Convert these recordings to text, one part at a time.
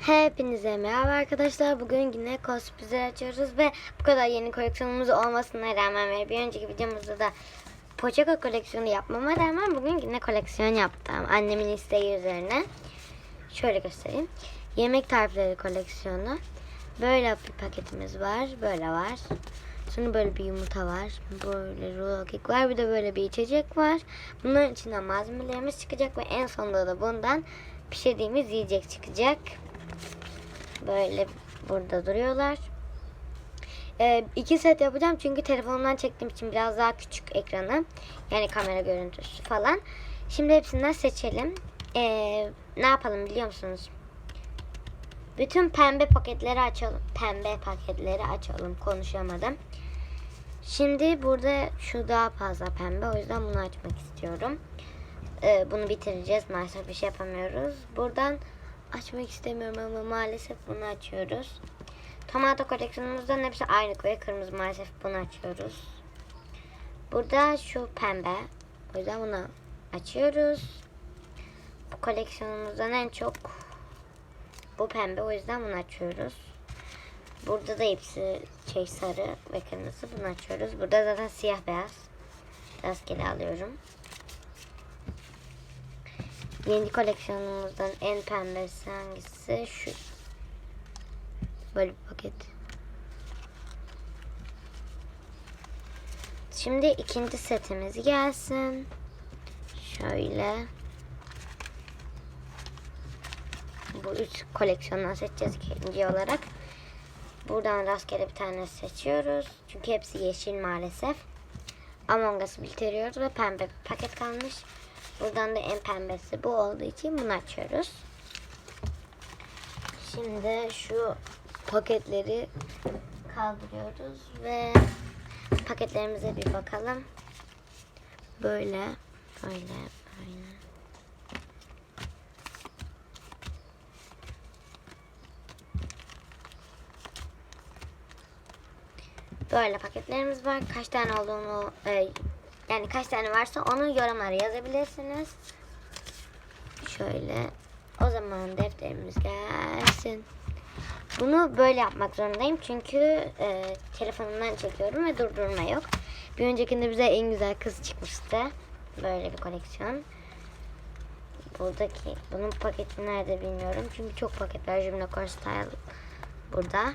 Hepinize merhaba arkadaşlar. Bugün yine cosplay açıyoruz ve bu kadar yeni koleksiyonumuz olmasına rağmen ve bir önceki videomuzda da Poçaka koleksiyonu yapmama rağmen bugün yine koleksiyon yaptım. Annemin isteği üzerine. Şöyle göstereyim. Yemek tarifleri koleksiyonu. Böyle bir paketimiz var. Böyle var. Sonra böyle bir yumurta var. Böyle rulo kek var. Bir de böyle bir içecek var. Bunların içinden malzemelerimiz çıkacak ve en sonunda da bundan pişirdiğimiz yiyecek çıkacak. Böyle burada duruyorlar. Ee, iki set yapacağım çünkü telefonumdan çektiğim için biraz daha küçük ekranı. Yani kamera görüntüsü falan. Şimdi hepsinden seçelim. Ee, ne yapalım biliyor musunuz? Bütün pembe paketleri açalım. Pembe paketleri açalım. Konuşamadım. Şimdi burada şu daha fazla pembe. O yüzden bunu açmak istiyorum. Ee, bunu bitireceğiz. Maalesef bir şey yapamıyoruz. Buradan açmak istemiyorum ama maalesef bunu açıyoruz. Tomato koleksiyonumuzdan hepsi aynı koyu. Kırmızı maalesef bunu açıyoruz. Burada şu pembe. O yüzden bunu açıyoruz. Bu koleksiyonumuzdan en çok bu pembe. O yüzden bunu açıyoruz. Burada da hepsi şey sarı ve kırmızı. Bunu açıyoruz. Burada zaten siyah beyaz. Rastgele alıyorum. Yeni koleksiyonumuzdan en pembesi hangisi? Şu. Böyle bir paket. Şimdi ikinci setimiz gelsin. Şöyle. Bu üç koleksiyondan seçeceğiz ikinci olarak. Buradan rastgele bir tane seçiyoruz. Çünkü hepsi yeşil maalesef. Among Us'ı bitiriyoruz ve pembe bir paket kalmış. Buradan da en pembesi bu olduğu için bunu açıyoruz. Şimdi şu paketleri kaldırıyoruz ve paketlerimize bir bakalım. Böyle, böyle, böyle. Böyle paketlerimiz var. Kaç tane olduğunu e, yani kaç tane varsa onu yorumlara yazabilirsiniz. Şöyle. O zaman defterimiz gelsin. Bunu böyle yapmak zorundayım çünkü e, telefonumdan çekiyorum ve durdurma yok. Bir öncekinde bize en güzel kız çıkmıştı. Böyle bir koleksiyon. Buradaki bunun paketi nerede bilmiyorum. Çünkü çok paket var. Jumla Style burada.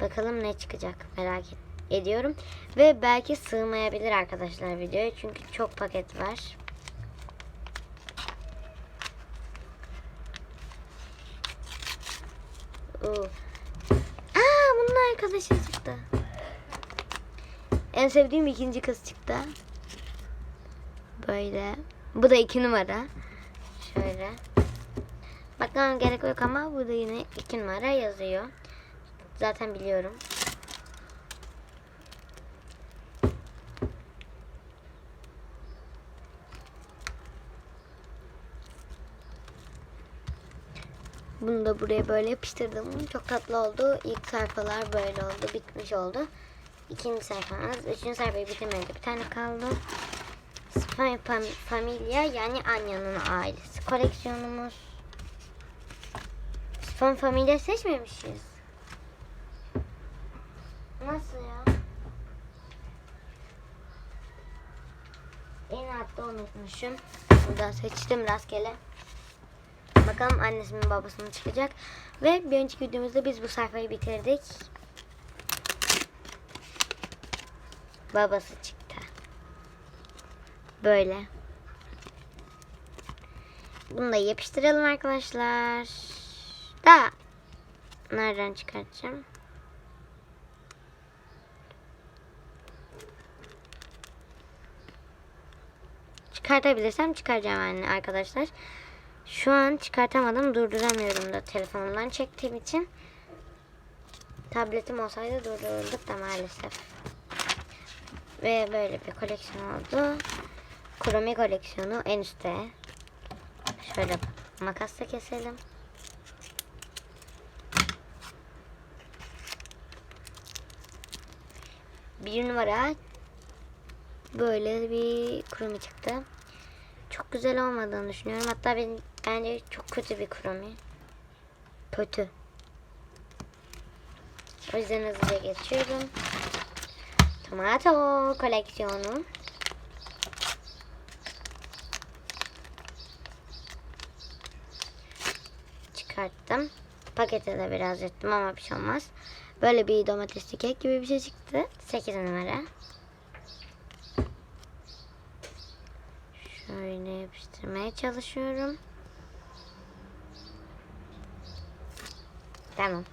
Bakalım ne çıkacak merak et ediyorum. Ve belki sığmayabilir arkadaşlar videoya. Çünkü çok paket var. Oo. Aa bunun arkadaşı çıktı. En sevdiğim ikinci kız çıktı. Böyle. Bu da iki numara. Şöyle. Bakmam gerek yok ama burada yine iki numara yazıyor. Zaten biliyorum. Bunu da buraya böyle yapıştırdım. Çok tatlı oldu. İlk sayfalar böyle oldu. Bitmiş oldu. İkinci sayfamız. Üçüncü sayfayı bitirmedi. Bir tane kaldı. Spy Fam Familia yani Anya'nın ailesi. Koleksiyonumuz. Spy Familia seçmemişiz. Nasıl ya? En altta unutmuşum. Buradan seçtim rastgele. Bakalım annesinin babasının çıkacak. Ve bir önceki videomuzda biz bu sayfayı bitirdik. Babası çıktı. Böyle. Bunu da yapıştıralım arkadaşlar. Da nereden çıkartacağım? Çıkartabilirsem çıkaracağım yani arkadaşlar. Şu an çıkartamadım. Durduramıyorum da telefonumdan çektiğim için. Tabletim olsaydı durdururduk da maalesef. Ve böyle bir koleksiyon oldu. Kromi koleksiyonu en üstte. Şöyle makasla keselim. Bir numara böyle bir kromi çıktı. Çok güzel olmadığını düşünüyorum. Hatta ben, bence çok kötü bir kromi. kötü. O yüzden hızlıca geçiyorum. Tomato koleksiyonu. Çıkarttım. Pakete de biraz yırttım ama bir şey olmaz. Böyle bir domatesli kek gibi bir şey çıktı. 8 numara. Şöyle yapıştırmaya çalışıyorum. Tamam.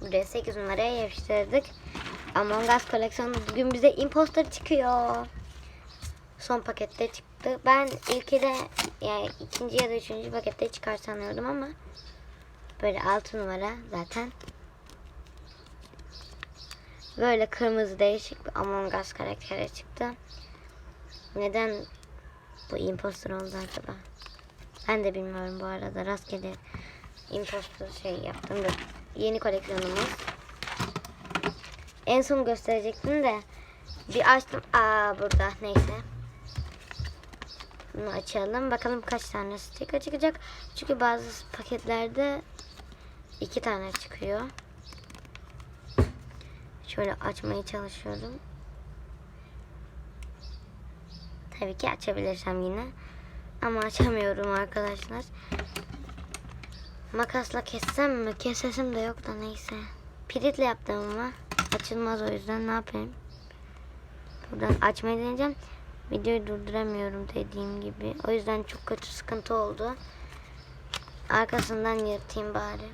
Buraya 8 numaraya yapıştırdık. Among Us koleksiyonu bugün bize imposter çıkıyor. Son pakette çıktı. Ben ilki de yani ikinci ya da üçüncü pakette çıkar sanıyordum ama böyle 6 numara zaten. Böyle kırmızı değişik bir Among Us karakteri çıktı. Neden bu imposter oldu acaba? Ben de bilmiyorum bu arada. Rastgele imposter şey yaptım da. Yeni koleksiyonumuz. En son gösterecektim de bir açtım. Aa burada neyse. Bunu açalım. Bakalım kaç tane sticker çıkacak. Çünkü bazı paketlerde iki tane çıkıyor. Şöyle açmaya çalışıyorum. Tabii ki açabilirsem yine. Ama açamıyorum arkadaşlar. Makasla kessem mi? Kesesim de yok da neyse. Piritle yaptım ama açılmaz o yüzden ne yapayım? Buradan açmayı deneyeceğim. Videoyu durduramıyorum dediğim gibi. O yüzden çok kötü sıkıntı oldu. Arkasından yırtayım bari.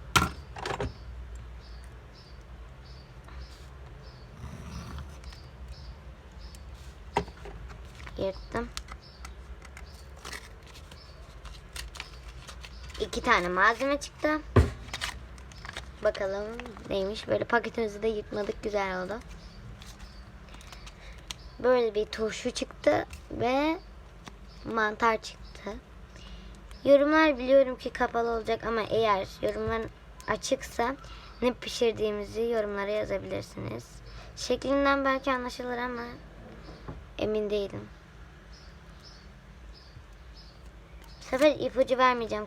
Yırttım. İki tane malzeme çıktı. Bakalım neymiş. Böyle paketimizi de yırtmadık. Güzel oldu. Böyle bir turşu çıktı ve mantar çıktı. Yorumlar biliyorum ki kapalı olacak ama eğer yorumlar açıksa ne pişirdiğimizi yorumlara yazabilirsiniz. Şeklinden belki anlaşılır ama emin değilim. Bu sefer ipucu vermeyeceğim.